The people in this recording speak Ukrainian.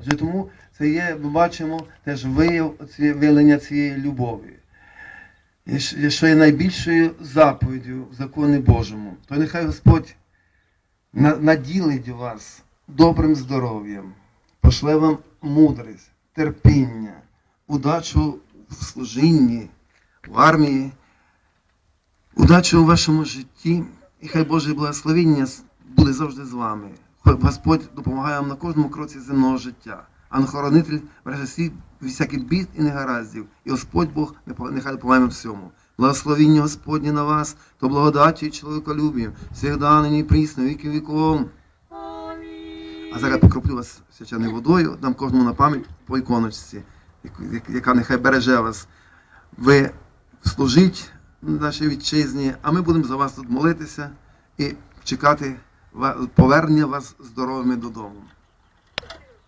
Отже, тому це є, ми бачимо теж вияв цієї виявлення цієї любові. Що- є найбільшою заповіддю в законі Божому, то нехай Господь наділить вас добрим здоров'ям, пошле вам мудрість, терпіння, удачу в служінні, в армії, удачу у вашому житті, і хай Боже благословіння буде завжди з вами. Господь допомагає вам на кожному кроці земного життя. А береже всі всяких бід і негараздів, і Господь Бог нехай допомагає всьому. Благословіння Господнє на вас, то благодаті і чоловіколюбієм, всегда нині прісно, віки віком. А зараз покроплю вас свяченою водою, дам кожному на пам'ять по іконочці, як- яка нехай береже вас. Ви служіть нашій вітчизні, а ми будемо за вас тут молитися і чекати повернення вас здоровими додому.